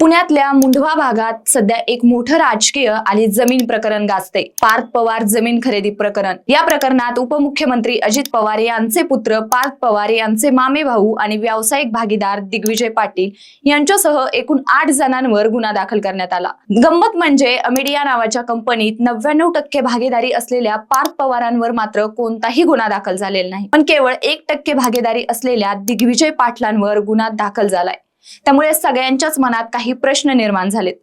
पुण्यातल्या मुंढवा भागात सध्या एक मोठं राजकीय आणि जमीन प्रकरण गाजते पार्थ पवार जमीन खरेदी प्रकरण. या प्रकरणात उपमुख्यमंत्री अजित पवार यांचे पुत्र पार्थ पवार यांचे मामे भाऊ आणि व्यावसायिक भागीदार दिग्विजय पाटील यांच्यासह एकूण आठ जणांवर गुन्हा दाखल करण्यात आला. गंमत म्हणजे अमेडिया नावाच्या कंपनीत नव्याण्णव टक्के भागीदारी असलेल्या पार्थ पवारांवर मात्र कोणताही गुन्हा दाखल झालेला नाही. पण केवळ एक टक्के भागीदारी असलेल्या दिग्विजय पाटलांवर गुन्हा दाखल झालाय. त्यामुळे सगळ्यांच्याच मनात काही प्रश्न निर्माण झालेत.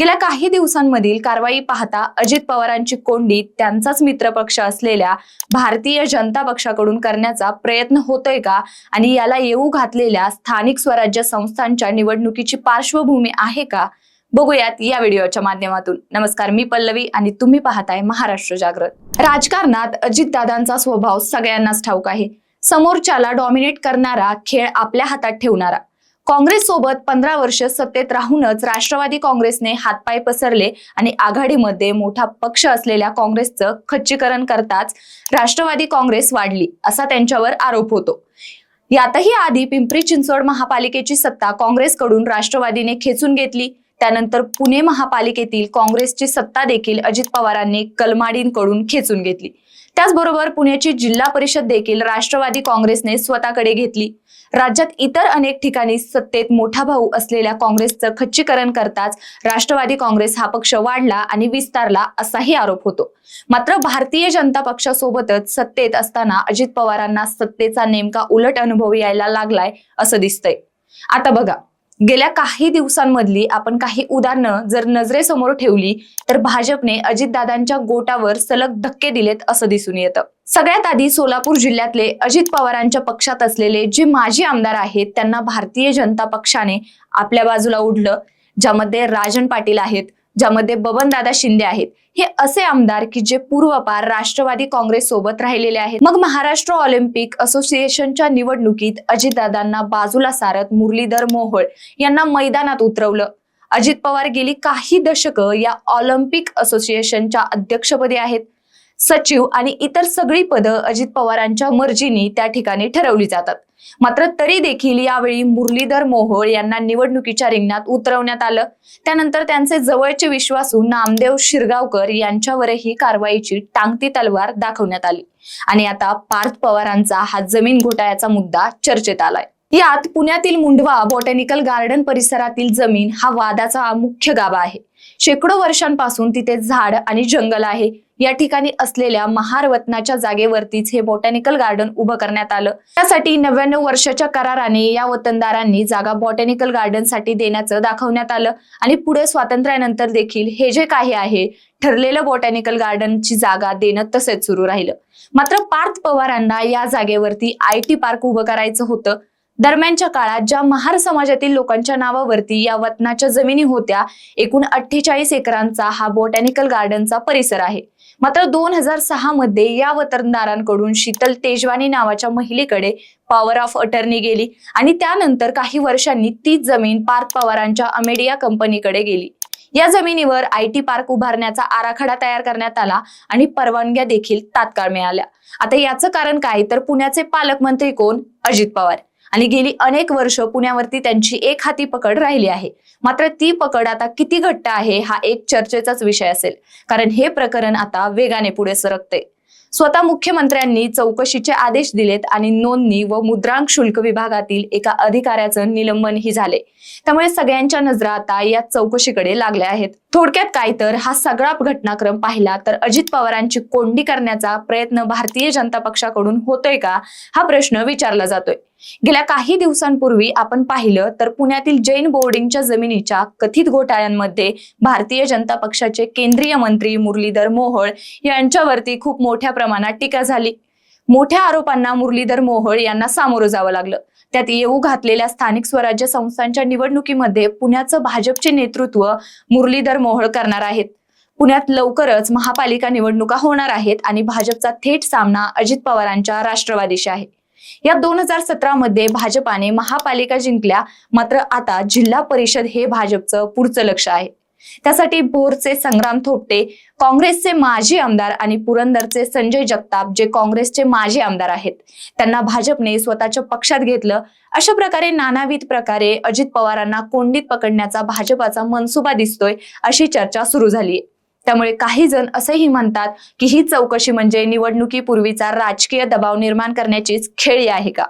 गेल्या काही दिवसांमधील कारवाई पाहता अजित पवारांची कोंडी त्यांचाच मित्रपक्ष असलेल्या भारतीय जनता पक्षाकडून करण्याचा प्रयत्न होतोय का? आणि याला येऊ घातलेल्या स्थानिक स्वराज्य संस्थांच्या निवडणुकीची पार्श्वभूमी आहे का? बघूयात या व्हिडिओच्या माध्यमातून. नमस्कार मी पल्लवी आणि तुम्ही पाहताय महाराष्ट्र जागृत. राजकारणात अजितदादांचा स्वभाव सगळ्यांनाच ठाऊक आहे. समोरच्याला डॉमिनेट करणारा खेळ आपल्या हातात ठेवणारा. काँग्रेस सोबत पंधरा वर्ष सत्तेत राहूनच राष्ट्रवादी काँग्रेसने हातपाय पसरले आणि आघाडीमध्ये मोठा पक्ष असलेल्या काँग्रेसचं खच्चीकरण करताच राष्ट्रवादी काँग्रेस वाढली असा त्यांच्यावर आरोप होतो. यातही आधी पिंपरी चिंचवड महापालिकेची सत्ता काँग्रेसकडून राष्ट्रवादीने खेचून घेतली त्यानंतर पुणे महापालिकेतील काँग्रेसची सत्ता देखील अजित पवारांनी कलमाडींकडून खेचून घेतली. त्याचबरोबर पुण्याची जिल्हा परिषद देखील राष्ट्रवादी काँग्रेसने स्वतःकडे घेतली. राज्यात इतर अनेक ठिकाणी सत्तेत मोठा भाऊ असलेल्या काँग्रेसचं खच्चीकरण करताच राष्ट्रवादी काँग्रेस हा पक्ष वाढला आणि विस्तारला असाही आरोप होतो. मात्र भारतीय जनता पक्षासोबतच सत्तेत असताना अजित पवारांना सत्तेचा नेमका उलट अनुभव यायला लागलाय असं दिसतंय. आता बघा गेल्या काही दिवसांमधली आपण काही उदाहरणं जर नजरेसमोर ठेवली तर भाजपने अजितदादांच्या गोटावर सलग धक्के दिलेत असं दिसून येतं. सगळ्यात आधी सोलापूर जिल्ह्यातले अजित पवारांच्या पक्षात असलेले जे माजी आमदार आहेत त्यांना भारतीय जनता पक्षाने आपल्या बाजूला ओढलं ज्यामध्ये राजन पाटील आहेत ज्यामध्ये बबनदादा शिंदे आहेत. हे असे आमदार की जे पूर्वपार राष्ट्रवादी काँग्रेस सोबत राहिलेले आहेत. मग महाराष्ट्र ऑलिम्पिक असोसिएशनच्या निवडणुकीत अजितदादांना बाजूला सारत मुरलीधर मोहोळ यांना मैदानात उतरवलं. अजित पवार गेली काही दशकं या ऑलिम्पिक असोसिएशनच्या अध्यक्षपदी आहेत. सचिव आणि इतर सगळी पदं अजित पवारांच्या मर्जीने त्या ठिकाणी ठरवली जातात. मात्र तरी देखील यावेळी मुरलीधर मोहोळ यांना निवडणुकीच्या रिंगणात उतरवण्यात आलं. त्यानंतर त्यांचे जवळचे विश्वासू नामदेव शिरगावकर यांच्यावरही कारवाईची टांगती तलवार दाखवण्यात आली. आणि आता पार्थ पवारांचा हा जमीन घोटाळ्याचा मुद्दा चर्चेत आलाय. यात पुण्यातील मुंढवा बॉटॅनिकल गार्डन परिसरातील जमीन हा वादाचा मुख्य गाभा आहे. शेकडो वर्षांपासून तिथे झाड आणि जंगल आहे. या ठिकाणी असलेल्या महारवतनाच्या जागेवरतीच हे बॉटॅनिकल गार्डन उभं करण्यात आलं. त्यासाठी नव्याण्णव वर्षाच्या कराराने या वतनदारांनी जागा बॉटॅनिकल गार्डनसाठी देण्याचं दाखवण्यात आलं आणि पुढे स्वातंत्र्यानंतर देखील हे जे काही आहे ठरलेलं बॉटॅनिकल गार्डनची जागा देणं तसेच सुरू राहिलं. मात्र पार्थ पवारांना या जागेवरती आय टी पार्क उभं करायचं होतं. दरम्यानच्या काळात ज्या महार समाजातील लोकांच्या नावावरती या वतनाच्या जमिनी होत्या एकूण अठ्ठेचाळीस एकरांचा हा बॉटॅनिकल गार्डनचा परिसर आहे. मात्र दोन हजार सहा मध्ये या वतनदारांकडून शीतल तेजवानी नावाच्या महिलेकडे पॉवर ऑफ अटर्नी गेली आणि त्यानंतर काही वर्षांनी तीच जमीन पार्थ पवारांच्या अमेडिया कंपनीकडे गेली. या जमिनीवर आय टी पार्क उभारण्याचा आराखडा तयार करण्यात आला आणि परवानग्या देखील तात्काळ मिळाल्या. आता याचं कारण काय? तर पुण्याचे पालकमंत्री कोण? अजित पवार. आणि गेली अनेक वर्ष पुण्यावरती त्यांची एक हाती पकड राहिली आहे. मात्र ती पकड आता किती घट्ट आहे हा एक चर्चेचाच विषय असेल. कारण हे प्रकरण आता वेगाने पुढे सरकते स्वतः मुख्यमंत्र्यांनी चौकशीचे आदेश दिलेत आणि नोंदणी व मुद्रांक शुल्क विभागातील एका अधिकाऱ्याचं निलंबनही झाले त्यामुळे सगळ्यांच्या नजरा आता या चौकशीकडे लागल्या आहेत. थोडक्यात काय तर हा सगळा घटनाक्रम पाहिला तर अजित पवारांची कोंडी करण्याचा प्रयत्न भारतीय जनता पक्षाकडून होतोय का? हा प्रश्न विचारला जातोय. गेल्या काही दिवसांपूर्वी आपण पाहिलं तर पुण्यातील जैन बोर्डिंगच्या जमिनीच्या कथित घोटाळ्यांमध्ये भारतीय जनता पक्षाचे केंद्रीय मंत्री मुरलीधर मोहोळ यांच्यावरती खूप मोठ्या प्रमाणात टीका झाली. मोठ्या आरोपांना मुरलीधर मोहोळ यांना सामोरं जावं लागलं. त्यात येऊ घातलेल्या स्थानिक स्वराज्य संस्थांच्या निवडणुकीमध्ये पुण्याचं भाजपचे नेतृत्व मुरलीधर मोहोळ करणार आहेत. पुण्यात लवकरच महापालिका निवडणुका होणार आहेत आणि भाजपचा थेट सामना अजित पवारांच्या राष्ट्रवादीशी आहे. या दोन हजार सतरा मध्ये भाजपाने महापालिका जिंकल्या मात्र आता जिल्हा परिषद हे भाजपचं पुढचं लक्ष आहे. त्यासाठी भोरचे संग्राम थोपटे काँग्रेसचे माजी आमदार आणि पुरंदरचे संजय जगताप जे काँग्रेसचे माजी आमदार आहेत त्यांना भाजपने स्वतःच्या पक्षात घेतलं. अशा प्रकारे नानाविध प्रकारे अजित पवारांना कोंडीत पकडण्याचा भाजपाचा मनसुबा दिसतोय अशी चर्चा सुरू झाली त्यामुळे काही जण असेही म्हणतात की ही चौकशी म्हणजे निवडणुकीपूर्वीचा राजकीय दबाव निर्माण करण्याचीच खेळी आहे का?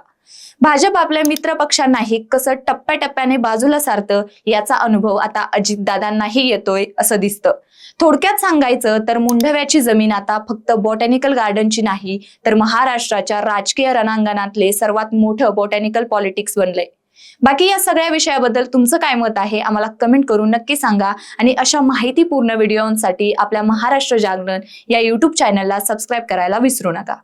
भाजप आपल्या मित्र पक्षांनाही कसं टप्प्याटप्प्याने बाजूला सारतं याचा अनुभव आता अजितदादांनाही येतोय असं दिसतं. थोडक्यात सांगायचं तर मुंढव्याची जमीन आता फक्त बॉटॅनिकल गार्डनची नाही तर महाराष्ट्राच्या राजकीय रणांगणातले सर्वात मोठं बॉटॅनिकल पॉलिटिक्स बनलंय. बाकी या सगळ्या विषयाबद्दल तुमचं काय मत आहे आम्हाला कमेंट करून नक्की सांगा. आणि अशा माहितीपूर्ण व्हिडिओंसाठी आपल्या महाराष्ट्र जागरण या युट्यूब चॅनलला सबस्क्राईब करायला विसरू नका.